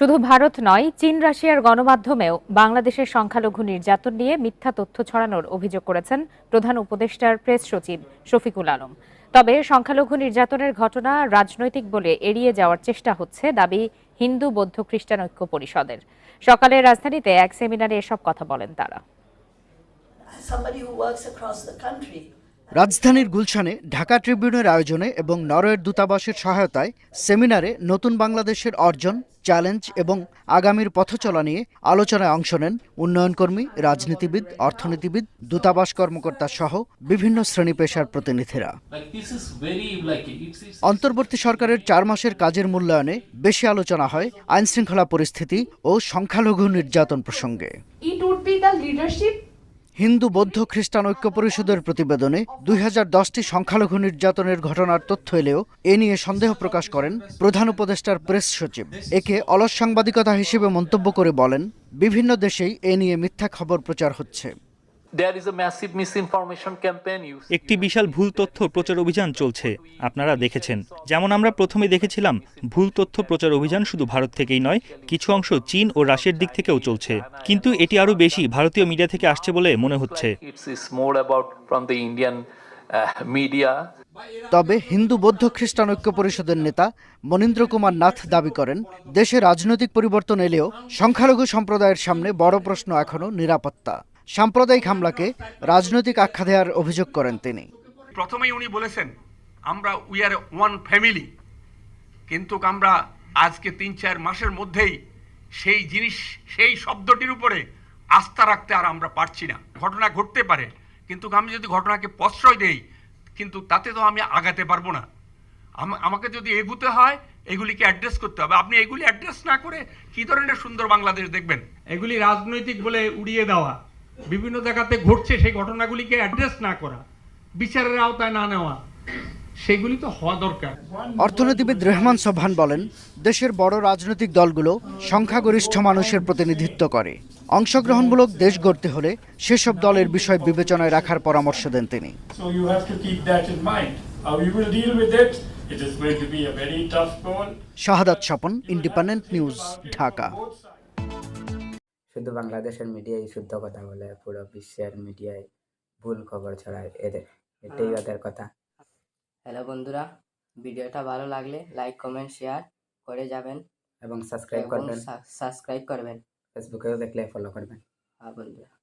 শুধু ভারত নয়, চীন, রাশিয়ার গণমাধ্যমেও বাংলাদেশের সংখ্যালঘু নির্যাতন নিয়ে মিথ্যা তথ্য ছড়ানোর অভিযোগ করেছেন প্রধান উপদেষ্টার প্রেস সচিব শফিকুল আলম। তবে সংখ্যালঘু নির্যাতনের ঘটনা রাজনৈতিক বলে এড়িয়ে যাওয়ার চেষ্টা হচ্ছে দাবি হিন্দু, বৌদ্ধ, খ্রিস্টান ঐক্য পরিষদের। সকালে রাজধানীতে এক সেমিনারে এসব কথা বলেন তারা। রাজধানীর গুলশানে ঢাকা ট্রিবিউনের আয়োজনে এবং নরওয়ের দূতাবাসের সহায়তায় সেমিনারে নতুন বাংলাদেশের অর্জন চ্যালেঞ্জ এবং আগামীর পথচলা নিয়ে আলোচনায় অংশ নেন উন্নয়নকর্মী রাজনীতিবিদ অর্থনীতিবিদ দূতাবাস কর্মকর্তা সহ বিভিন্ন শ্রেণি পেশার প্রতিনিধিরা। অন্তর্বর্তী সরকারের চার মাসের কাজের মূল্যায়নে বেশি আলোচনা হয় আইনশৃঙ্খলা পরিস্থিতি ও সংখ্যালঘু নির্যাতন প্রসঙ্গে। হিন্দু বৌদ্ধ খ্রিস্টান ঐক্য পরিষদের প্রতিবেদনে দুই হাজার দশটি সংখ্যালঘু নির্যাতনের ঘটনার তথ্য এলেও এ নিয়ে সন্দেহ প্রকাশ করেন প্রধান উপদেষ্টার প্রেস সচিব। একে অলস সাংবাদিকতা হিসেবে মন্তব্য করে বলেন, বিভিন্ন দেশেই এ নিয়ে মিথ্যা খবর প্রচার হচ্ছে। There is a massive misinformation campaign you একটি বিশাল ভুল তথ্য প্রচার অভিযান চলছে। আপনারা দেখেছেন। যেমন আমরা প্রথমে দেখেছিলাম ভুল তথ্য প্রচার অভিযান শুধু ভারত থেকেই নয় কিছু অংশ চীন ও রাশিয়ার দিক থেকেও চলছে। কিন্তু এটি আরও বেশি ভারতীয় মিডিয়া থেকে আসছে বলে মনে হচ্ছে। It's, it's more about from the Indian uh, তবে হিন্দু বৌদ্ধ খ্রিস্টান ঐক্য পরিষদের নেতা মনীন্দ্র কুমার নাথ দাবি করেন দেশে রাজনৈতিক পরিবর্তন এলেও সংখ্যালঘু সম্প্রদায়ের সামনে বড় প্রশ্ন এখনও নিরাপত্তা। সাম্প্রদায়িক হামলাকে রাজনৈতিক আখ্যা দেওয়ার অভিযোগ করেন তিনি। প্রথমেই উনি বলেছেন আমরা উই আর ওয়ান ফ্যামিলি কিন্তু আমরা আজকে তিন চার মাসের মধ্যেই সেই জিনিস সেই শব্দটির উপরে আস্থা রাখতে আর আমরা পারছি না। ঘটনা ঘটতে পারে কিন্তু আমি যদি ঘটনাকে প্রশ্রয় দেই কিন্তু তাতে তো আমি আগাতে পারব না। আম- আমাকে যদি এগুতে হয় এগুলিকে অ্যাড্রেস করতে হবে। আপনি এগুলি অ্যাড্রেস না করে কি ধরনের সুন্দর বাংলাদেশ দেখবেন? এগুলি রাজনৈতিক বলে উড়িয়ে দেওয়া। বিভিন্ন জায়গাতে ঘটছে সেই ঘটনাগুলিকে অ্যাড্রেস না করা বিচারের আওতায় না নেওয়া সেগুলি তো হওয়া দরকার। অর্থনীতিবিদ রেহমান সোবহান বলেন দেশের বড় রাজনৈতিক দলগুলো সংখ্যাগরিষ্ঠ মানুষের প্রতিনিধিত্ব করে। অংশগ্রহণমূলক দেশ গড়তে হলে সেসব দলের বিষয় বিবেচনায় রাখার পরামর্শ দেন তিনি. শাহাদাত স্বপন ইন্ডিপেন্ডেন্ট নিউজ ঢাকা শুধু বাংলাদেশের মিডিয়ায় শুদ্ধ কথা বলে পুরো বিশ্বের মিডিয়ায় ভুল খবর ছড়ায় এদের। এটাই ওদের কথা। হ্যালো বন্ধুরা ভিডিওটা ভালো লাগলে লাইক কমেন্ট শেয়ার করে যাবেন। এবং সাবস্ক্রাইব করবেন। সাবস্ক্রাইব করবেন। ফেসবুকেও দেখলে ফলো করবেন। হ্যাঁ বন্ধুরা।